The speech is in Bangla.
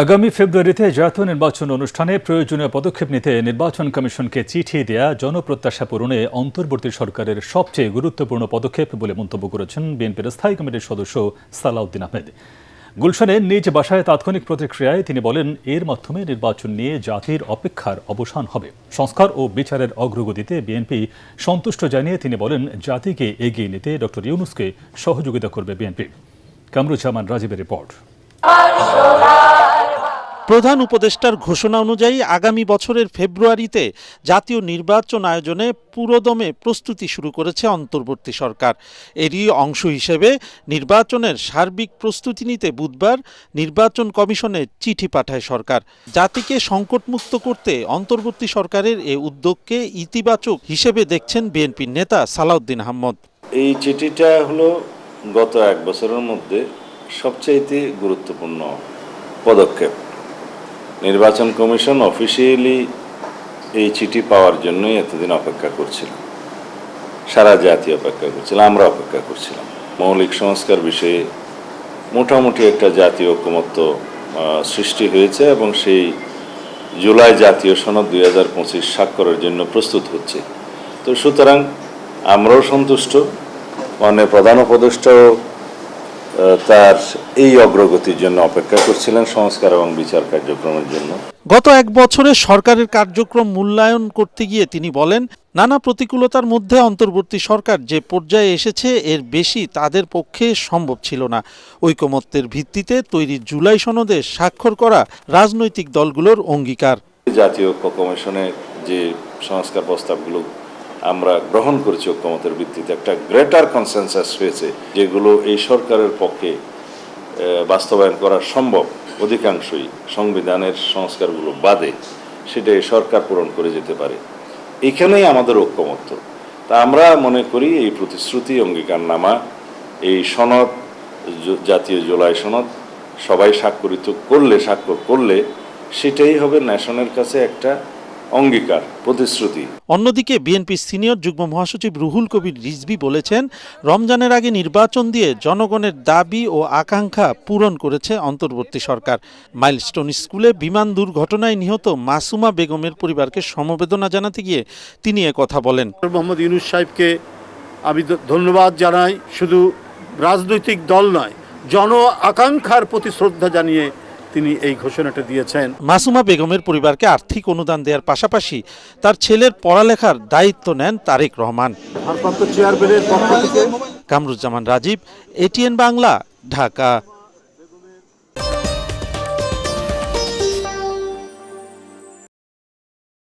আগামী ফেব্রুয়ারিতে জাতীয় নির্বাচন অনুষ্ঠানে প্রয়োজনীয় পদক্ষেপ নিতে নির্বাচন কমিশনকে চিঠি দেয়া জনপ্রত্যাশা পূরণে অন্তর্বর্তী সরকারের সবচেয়ে গুরুত্বপূর্ণ পদক্ষেপ বলে মন্তব্য করেছেন বিএনপির স্থায়ী কমিটির সদস্য সালাউদ্দিন আহমেদ। গুলশানের নিজ বাসায় তাৎক্ষণিক প্রতিক্রিয়ায় তিনি বলেন, এর মাধ্যমে নির্বাচন নিয়ে জাতির অপেক্ষার অবসান হবে। সংস্কার ও বিচারের অগ্রগতিতে বিএনপি সন্তুষ্ট জানিয়ে তিনি বলেন, জাতিকে এগিয়ে নিতে ডক্টর ইউনুসকে সহযোগিতা করবে বিএনপি। কামরুজ্জামান রাজীবের রিপোর্ট। প্রধান উপদেষ্টার ঘোষণা অনুযায়ী আগামী বছরের ফেব্রুয়ারিতে জাতীয় নির্বাচন আয়োজনে পুরোদমে প্রস্তুতি শুরু করেছে অন্তর্বর্তী সরকার। এরই অংশ হিসেবে নির্বাচনের সার্বিক প্রস্তুতি নিতে বুধবার নির্বাচন কমিশনে চিঠি পাঠায় সরকার। জাতিকে সংকটমুক্ত করতে অন্তর্বর্তী সরকারের এ উদ্যোগকে ইতিবাচক হিসেবে দেখছেন বিএনপির নেতা সালাউদ্দিন আহমদ। এই চিঠিটা হলো গত এক বছরের মধ্যে সবচাইতে গুরুত্বপূর্ণ পদক্ষেপ। নির্বাচন কমিশন অফিসিয়ালি এই চিঠি পাওয়ার জন্যই এতদিন অপেক্ষা করছিল। সারা জাতি অপেক্ষা করছিল আমরা অপেক্ষা করছিলাম। মৌলিক সংস্কার বিষয়ে মোটামুটি একটা জাতীয় ঐকমত্য আহ, সৃষ্টি হয়েছে এবং সেই জুলাই জাতীয় সনদ দুই হাজার পঁচিশ স্বাক্ষরের জন্য প্রস্তুত হচ্ছে। তো সুতরাং আমরাও সন্তুষ্ট মানে প্রধান উপদেষ্টাও তার এই অগ্রগতির জন্য অপেক্ষা করছিলেন সংস্কার এবং বিচার কার্যক্রমের জন্য। গত এক বছরে সরকারের কার্যক্রম মূল্যায়ন করতে গিয়ে তিনি বলেন নানা প্রতিকূলতার মধ্যে অন্তর্বর্তী সরকার যে পর্যায়ে এসেছে এর বেশি তাদের পক্ষে সম্ভব ছিল না। ঐকমত্যের ভিত্তিতে তৈরি জুলাই সনদে স্বাক্ষর করা রাজনৈতিক দলগুলোর অঙ্গীকার। জাতীয় ঐক্য কমিশনে যে সংস্কার প্রস্তাবগুলো আমরা গ্রহণ করেছি ঐক্যমতের ভিত্তিতে একটা গ্রেটার কনসেনসাস হয়েছে যেগুলো এই সরকারের পক্ষে বাস্তবায়ন করা সম্ভব অধিকাংশই সংবিধানের সংস্কারগুলো বাদে সেটা এই সরকার পূরণ করে যেতে পারে। এখানেই আমাদের ঐক্যমত্য। তা আমরা মনে করি এই প্রতিশ্রুতি, অঙ্গীকারনামা, এই সনদ জাতীয় জুলাই সনদ, সবাই স্বাক্ষরিত করলে, স্বাক্ষর করলে সেটাই হবে ন্যাশনের কাছে একটা অঙ্গীকার প্রতিশ্রুতি। অন্যদিকে বিএনপি সিনিয়র যুগ্ম মহাসচিব রুহুল কবির রিজভি বলেছেন রমজানের আগে নির্বাচন দিয়ে জনগণের দাবি ও আকাঙ্ক্ষা পূরণ করেছে অন্তর্বর্তী সরকার। মাইলস্টোন স্কুলে বিমান দুর্ঘটনায় নিহত মাসুমা বেগমের পরিবারকে সমবেদনা জানাতে গিয়ে তিনি কথা বলেন। মোহাম্মদ ইউনুস সাহেবকে আমি ধন্যবাদ জানাই। শুধু রাজনৈতিক দল নয় জন আকাঙ্ক্ষার প্রতি শ্রদ্ধা জানিয়ে তিনি এই ঘোষণাটা দিয়েছেন। মাসুমা বেগমের পরিবারকে আর্থিক অনুদান দেওয়ার পাশাপাশি তার ছেলের পড়ালেখার দায়িত্ব নেন তারেক রহমান। কামরুজ্জামান রাজীব এটিএন বাংলা ঢাকা।